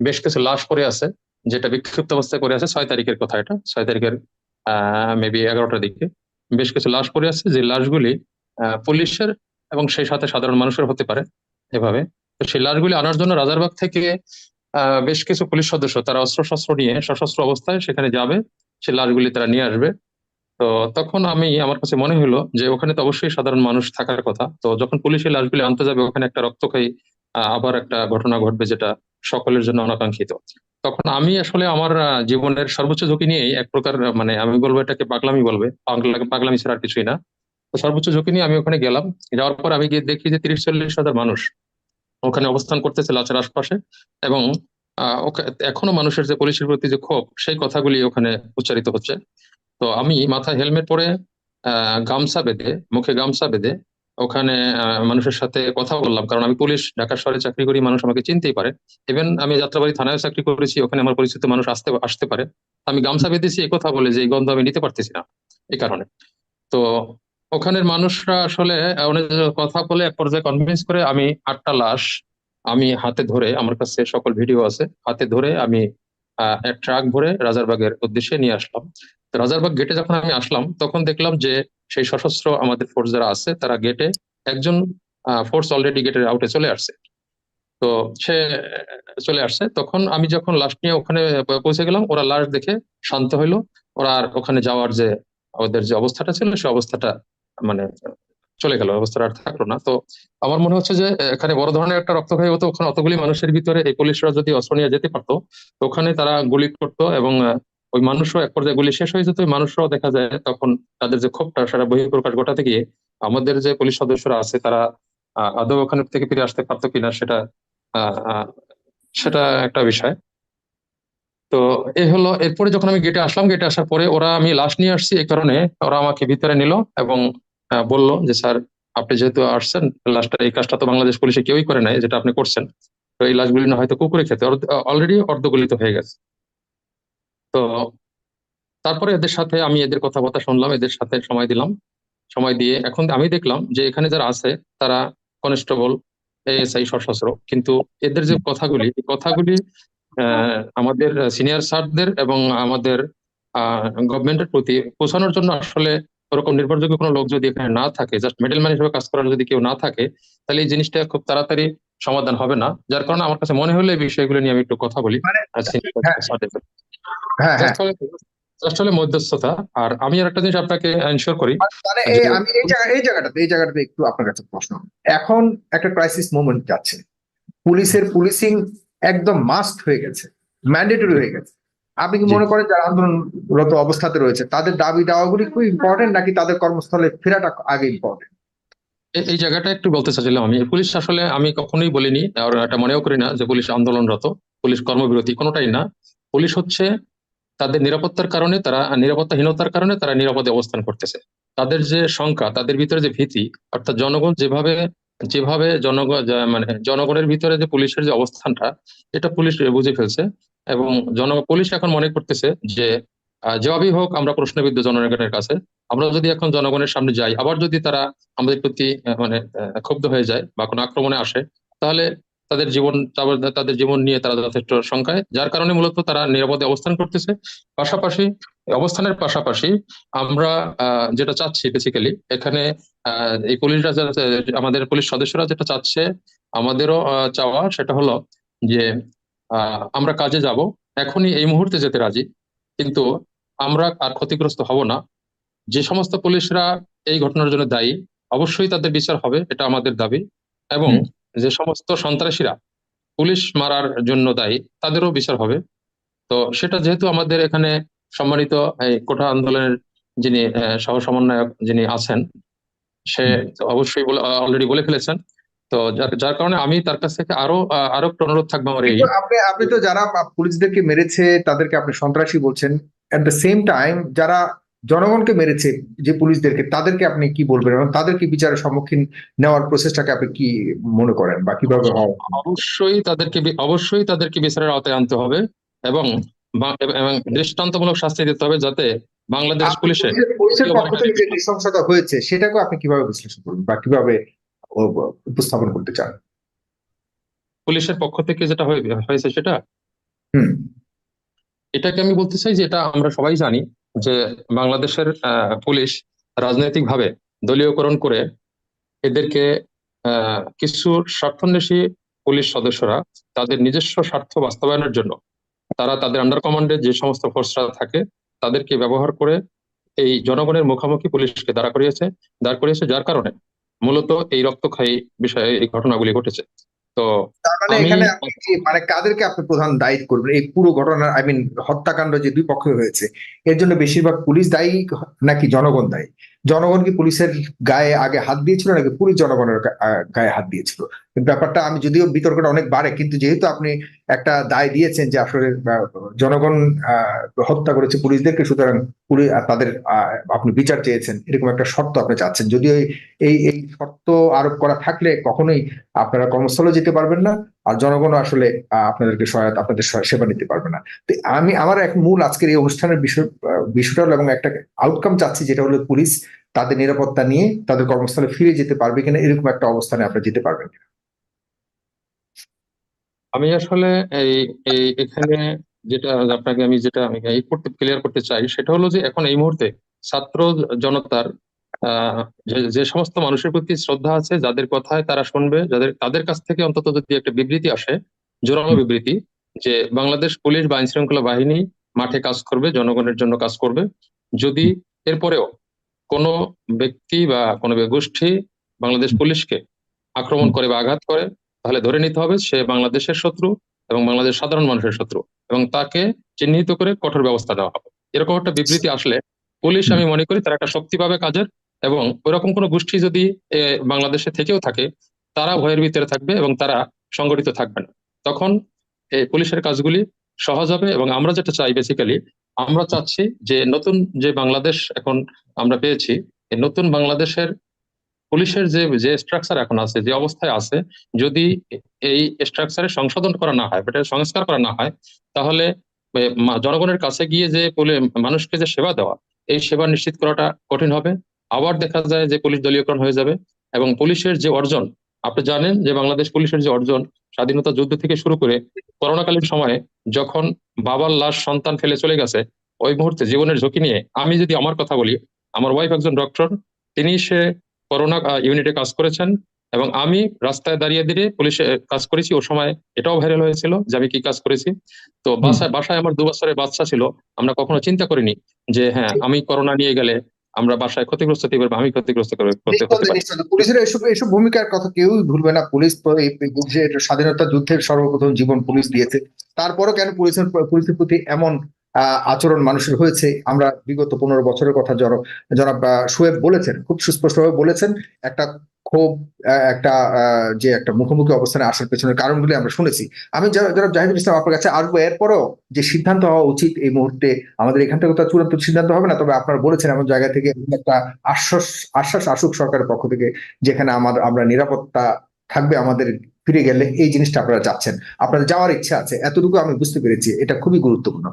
বেশ কিছু লাশ পড়ে আছে, যেটা বিক্ষিপ্ত অবস্থায় পড়ে আছে, ছয় তারিখের কথা এটা, ছয় তারিখের মেবি এগারোটার দিকে। বেশ কিছু লাশ পড়ে আছে, যে লাশগুলি পুলিশের এবং সেই সাথে সাধারণ মানুষের হতে পারে এভাবে। তো সেই লাশগুলি আনার জন্য রাজারবাগ থেকে বেশ কিছু পুলিশ সদস্য, তারা অস্ত্র শস্ত্র নিয়ে, সশস্ত্র অবস্থায় সেখানে যাবে, সেই লাশগুলি তারা নিয়ে আসবে। তো তখন আমি, আমার কাছে মনে হলো যে ওখানে তো অবশ্যই সাধারণ মানুষ থাকার কথা। তো যখন পুলিশ এই লাশগুলি আনতে যাবে, ওখানে একটা রক্তক্ষয়ী আবার একটা ঘটনা ঘটবে যেটা সকলের জন্য অনাকাঙ্ক্ষিত। তখন আমি আসলে আমার জীবনের সর্বোচ্চ ঝুঁকি নিয়েই এক প্রকার মানে আমি বলব এটাকে পাগলামি বলবে, পাগলা- পাগলামি ছাড়া আর কিছুই না। তো সর্বোচ্চ ঝুঁকি নিয়ে আমি ওখানে গেলাম। যাওয়ার পর আমি গিয়ে দেখি যে তিরিশ চল্লিশ হাজার মানুষ ওখানে অবস্থান করতেছে লাচের আশপাশে এবং এখনও মানুষের যে পুলিশের প্রতি যে ক্ষোভ, সেই কথাগুলি ওখানে উচ্চারিত হচ্ছে। তো আমি মাথায় হেলমেট পরে গামছা বেঁধে, মুখে গামছা বেঁধে ওখানে মানুষের সাথে কথা বললাম। কারণ আমি পুলিশ ঢাকা শহরে চাকরি করি, মানুষ আমাকে চিনতেই পারে। ইভেন আমি যাত্রাবাড়ি থানায় চাকরি করেছি, ওখানে আমার পরিচিত মানুষ আসতে আসতে পারে। আমি গামছা বেঁধেছি, এই কথা বলে যে এই গন্ধ আমি নিতে পারতেছি না, এই কারণে। তো ওখানের মানুষরা আসলে কথা বলে এক পর্যায়ে কনভিন্স করে আমি আটটা লাশ আমি হাতে ধরে, আমার কাছে সকল ভিডিও আছে, হাতে ধরে আমি এক ট্রাক ভরে রাজারবাগের উদ্দেশ্যে নিয়ে আসলাম। রাজারবাগ গেটে যখন আমি আসলাম, তখন দেখলাম যে সেই সশস্ত্র আমাদের ফোর্স যারা আছে, তারা গেটে একজন ফোর্স অলরেডি গেটের আউটে চলে আসছে। তো সে, চলে আসছে। তখন আমি যখন লাশ নিয়ে ওখানে পৌঁছে গেলাম, ওরা লাশ দেখে শান্ত হইল। ওরা আর ওখানে যাওয়ার যে, ওদের যে অবস্থাটা ছিল, সে অবস্থাটা মানে চলে গেল, অবস্থাটা আর থাকল না। তো আমার মনে হচ্ছে যে, এখানে বড় ধরনের একটা রক্তক্ষয়ী হতো। ওখানে অতগুলি মানুষের ভিতরে এই পুলিশরা যদি অস্ত্র নিয়ে যেতে পারতো, তো ওখানে তারা গুলি করতো এবং ওই মানুষও এক পর্যায়ে গুলি শেষ হয়ে যেত, ওই মানুষরাও দেখা যায় তখন তাদের যে ক্ষোভটা সেটা বহিঃপ্রকাশ ঘটাতে গিয়ে আমাদের যে পুলিশ সদস্যরা আছে তারা আদৌ ওখানে থেকে ফিরে আসতে পারতো কিনা সেটা সেটা একটা বিষয়। তো এই হলো, এরপরে যখন আমি গেটে আসলাম গেটে আসার পরে ওরা আমি লাশ নিয়ে আসছি এই কারণে ওরা আমাকে ভিতরে নিল এবং বলল যে, স্যার, আপনি যেহেতু আসছেন, লাশটা, এই কাজটা তো বাংলাদেশ পুলিশে কেউই করে নাই, যেটা আপনি করছেন। তো এই লাশগুলি না হয়তো কুকুরে খেতে অলরেডি অর্ধগলিত হয়ে গেছে। তো তারপরে এদের সাথে আমি এদের কথাবার্তা শুনলাম, এদের সাথে সময় দিলাম। সময় দিয়ে এখন আমি দেখলাম যে এখানে যারা আছে, তারা কনস্টেবল, এএসআই, সশস্ত্র। কিন্তু এদের যে কথাগুলি, এই কথাগুলি আমাদের সিনিয়র স্যারদের এবং আমাদের গভর্নমেন্টের প্রতি পৌঁছানোর জন্য আসলে ওরকম নির্ভরযোগ্য কোনো লোক যদি এখানে না থাকে জাস্ট মিডলম্যান হিসেবে কাজ করার যদি কেউ না থাকে, তাহলে এই জিনিসটা খুব তাড়াতাড়ি সমাধান হবে না। যার কারণে আমার কাছে মনে হলো এই বিষয়গুলো নিয়ে আমি একটু কথা বলি। মানে আর হ্যাঁ। হ্যাঁ হ্যাঁ। হলো হলো মধ্যস্থতা। আর আমি আর একটা জিনিস আপনাকে এনশিওর করি। মানে আমি এই জায়গা এই জায়গাটাতে এই জায়গাটাতে একটু আপনার কাছে প্রশ্ন। এখন একটা ক্রাইসিস মোমেন্ট যাচ্ছে। পুলিশের পুলিশিং একদম মাস্ট হয়ে গেছে। ম্যান্ডেটরি হয়ে গেছে। আপনি কি মনে করেন যারা আন্দোলনরত অবস্থাতে রয়েছে তাদের দাবি দাওয়াগুলি খুব ইম্পর্টেন্ট নাকি তাদের কর্মস্থলে ফেরাটা আগে ইম্পর্টেন্ট এই- জায়গাটা একটু বলতে চাচ্ছিলাম আমি। পুলিশ আসলে আমি কখনোই বলিনি, আর এটা মনেও করি না যে পুলিশ আন্দোলনরত, পুলিশ কর্মবিরতি কোনোটাই না। পুলিশ হচ্ছে তাদের নিরাপত্তার কারণে, তারা নিরাপত্তাহীনতার কারণে তারা নিরাপদে অবস্থান করতেছে। তাদের যে শঙ্কা তাদের ভিতরে যে ভীতি, অর্থাৎ জনগণ যেভাবে যেভাবে জনগণ মানে জনগণের ভিতরে যে পুলিশের যে অবস্থানটা, এটা পুলিশ বুঝে ফেলছে। এবং জন পুলিশ এখন মনে করতেছে যে জবাবই হোক, আমরা প্রশ্নবিদ্ধ জনগণের কাছে। আমরা যদি এখন জনগণের সামনে যাই, আবার যদি তারা আমাদের প্রতি মানে ক্ষুব্ধ হয়ে যায় বা কোনো আক্রমণে আসে, তাহলে তাদের জীবন তাদের জীবন নিয়ে তারা যথেষ্ট সংখ্যায় যার কারণে মূলত তারা নিরাপদে অবস্থান করতেছে। পাশাপাশি, অবস্থানের পাশাপাশি আমরা যেটা চাচ্ছি বেসিক্যালি এখানে এই পুলিশরা আমাদের পুলিশ সদস্যরা যেটা চাচ্ছে, আমাদেরও চাওয়া সেটা হলো যে আমরা কাজে যাব। এখনই এই মুহূর্তে যেতে রাজি। কিন্তু আমরা আর ক্ষতিগ্রস্ত হব না। যে সমস্ত পুলিশরা এই ঘটনার জন্য দায়ী অবশ্যই তাদের বিচার হবে এটা আমাদের দাবি। এবং যে সমস্ত সন্ত্রাসীরা পুলিশ মারার জন্য দায়ী তাদেরও বিচার হবে। তো সেটা যেহেতু আমাদের এখানে সম্মানিত এই কোঠা আন্দোলনের যিনি আহ, সহ সমন্বয়ক যিনি আছেন সে অবশ্যই অলরেডি বলে ফেলেছেন। তো যার যার কারণে আমি তার কাছ থেকে আরও আহ, আরও একটু অনুরোধ থাকবে আমার এই। আপনি আপনি তো যারা পুলিশদেরকে মেরেছে তাদেরকে আপনি সন্ত্রাসী বলছেন এট দ্য সেম টাইম যারা জনগণকে মেরেছে যে পুলিশদেরকে তাদেরকে আপনি কি বলবেন এবং তাদেরকে বিচারের সম্মুখীন নেওয়ার প্রসেসটাকে আপনি কি মনে করেন বা কীভাবে অবশ্যই তাদেরকে অবশ্যই তাদেরকে বিচারের আওতায় আনতে হবে এবং এবং দৃষ্টান্তমূলক শাস্তি দিতে হবে যাতে বাংলাদেশ পুলিশে পুলিশের- পক্ষ থেকে যে নৃশংসতা হয়েছে সেটাকে আপনি কীভাবে বিশ্লেষণ করবেন বা কীভাবে উপস্থাপন করতে চান? পুলিশের পক্ষ থেকে যেটা হয়ে- হয়েছে সেটা? হুম। এটাকে আমি বলতে চাই যে এটা আমরা সবাই জানি যে বাংলাদেশের পুলিশ রাজনৈতিকভাবে দলীয়করণ করে এদেরকে কিছু স্বার্থান্বেষী পুলিশ সদস্যরা তাদের নিজস্ব স্বার্থ বাস্তবায়নের জন্য তারা তাদের আন্ডার কমান্ডে যে সমস্ত ফোর্সরা থাকে তাদেরকে ব্যবহার করে এই জনগণের মুখোমুখি পুলিশকে দাঁড়া করিয়েছে, দাঁড় করিয়েছে যার কারণে মূলত এই রক্তক্ষয়ী বিষয়ে এই ঘটনাগুলি ঘটেছে। তো তার মানে এখানে মানে কাদেরকে আপনি প্রধান দায়ী করবেন? এই পুরো ঘটনার আই মিন হত্যাকাণ্ড যে দুই পক্ষে হয়েছে এর জন্য বেশিরভাগ পুলিশ দায়ী নাকি জনগণ দায়ী? জনগণ কি পুলিশের গায়ে আগে হাত দিয়েছিল নাকি পুলিশ জনগণের গায়ে হাত দিয়েছিল? ব্যাপারটা আমি যদিও বিতর্কটা অনেক বাড়ে, কিন্তু যেহেতু আপনি একটা দায় দিয়েছেন যে আসলে জনগণ হত্যা করেছে পুলিশদেরকে, সুতরাং পুলিশ তাদের আপনি বিচার চেয়েছেন, এরকম একটা শর্ত আপনি চাচ্ছেন। যদিও এই এই শর্ত আরোপ করা থাকলে কখনোই আপনারা কর্মস্থলে যেতে পারবেন না। আর জনগণ আসলে আপনাদেরকে সহায়তা, আপনাদের সেবা নিতে পারবে না। তো আমি, আমার এক মূল আজকের এই অনুষ্ঠানের বিষয় বিষয়টা হলো এবং একটা আউটকাম চাচ্ছি যেটা হলো পুলিশ তাদের নিরাপত্তা নিয়ে তাদের কর্মস্থলে ফিরে যেতে পারবে কিনা, এরকম একটা অবস্থানে আপনারা যেতে পারবেন কিনা। আমি আসলে এই এই এখানে যেটা, আপনাকে আমি যেটা, আমি ক্লিয়ার করতে চাই, সেটা হলো যে এখন এই মুহূর্তে ছাত্র জনতার যে যে সমস্ত মানুষের প্রতি শ্রদ্ধা আছে যাদের কথায় তারা শুনবে যাদের তাদের কাছ থেকে অন্তত যদি একটা বিবৃতি আসে জোরালো বিবৃতি যে বাংলাদেশ পুলিশ বা আইন শৃঙ্খলা বাহিনী মাঠে কাজ করবে জনগণের জন্য কাজ করবে। যদি এরপরেও কোনো ব্যক্তি বা কোনো গোষ্ঠী বাংলাদেশ পুলিশকে আক্রমণ করে বা আঘাত করে তাহলে ধরে নিতে হবে সে বাংলাদেশের শত্রু এবং বাংলাদেশ সাধারণ মানুষের শত্রু এবং তাকে চিহ্নিত করে কঠোর ব্যবস্থা নেওয়া হবে। এরকম একটা বিবৃতি আসলে পুলিশ আমি মনে করি তারা একটা শক্তি পাবে কাজের এবং ওইরকম কোনো গোষ্ঠী যদি বাংলাদেশে থেকেও থাকে, তারা ভয়ের ভিতরে থাকবে এবং তারা সংগঠিত থাকবে না। তখন এই পুলিশের কাজগুলি সহজ হবে এবং আমরা যেটা চাই বেসিক্যালি আমরা চাচ্ছি যে নতুন যে বাংলাদেশ এখন আমরা পেয়েছি নতুন বাংলাদেশের পুলিশের যে যে স্ট্রাকচার এখন আছে, যে অবস্থায় আছে, যদি এই স্ট্রাকচারে সংশোধন করা না হয় এটা সংস্কার করা না হয়, তাহলে জনগণের কাছে গিয়ে যে মানুষকে যে সেবা দেওয়া, এই সেবা নিশ্চিত করাটা কঠিন হবে। আবার দেখা যায় যে পুলিশ দলীয়করণ হয়ে যাবে এবং পুলিশের যে অর্জন আপনি জানেন যে বাংলাদেশ পুলিশের যে অর্জন স্বাধীনতা যুদ্ধ থেকে শুরু করে করোনাকালীন সময়ে যখন বাবার লাশ সন্তান ফেলে চলে গেছে ওই মুহূর্তে জীবনের ঝুঁকি নিয়ে আমি যদি আমার কথা বলি আমার ওয়াইফ একজন ডক্টর তিনি সে করোনা ইউনিটে কাজ করেছেন এবং আমি রাস্তায় দাঁড়িয়ে দাঁড়িয়ে পুলিশে কাজ করেছি। ও সময় এটাও ভাইরাল হয়েছিল যে আমি কি কাজ করেছি। তো বাসায় বাসায় আমার দু বছরের বাচ্চা ছিল আমরা কখনো চিন্তা করিনি যে হ্যাঁ আমি করোনা নিয়ে গেলে আমরা বাসায় ক্ষতিগ্রস্ত হতে পারব আমি ক্ষতিগ্রস্ত করে পুলিশের এসব এসব ভূমিকার কথা কেউই ভুলবে না। পুলিশ তো এই এই যে স্বাধীনতা যুদ্ধের সর্বপ্রথম জীবন পুলিশ দিয়েছে। তারপরও কেন পুলিশের পুলিশের প্রতি এমন আহ, আচরণ মানুষের হয়েছে? আমরা বিগত পনেরো বছরের কথা জনাব সোয়েব বলেছেন খুব সুস্পষ্টভাবে বলেছেন। একটা ক্ষোভ একটা যে একটা মুখোমুখি অবস্থানে আসার পেছনের কারণগুলি আমরা শুনেছি। আমি যারা- জাহিদুল ইসলাম আপনার কাছে আসব এরপরও যে সিদ্ধান্ত হওয়া উচিত এই মুহূর্তে, আমাদের এখান থেকে তো চূড়ান্ত সিদ্ধান্ত হবে না, তবে আপনারা বলেছেন এমন জায়গা থেকে একটা আশ্বাস আশ্বাস আসুক সরকারের পক্ষ থেকে, যেখানে আমাদের আমরা নিরাপত্তা থাকবে আমাদের ফিরে গেলে এই জিনিসটা আপনারা চাচ্ছেন। আপনাদের যাওয়ার ইচ্ছা আছে, এতটুকু আমি বুঝতে পেরেছি, এটা খুবই গুরুত্বপূর্ণ।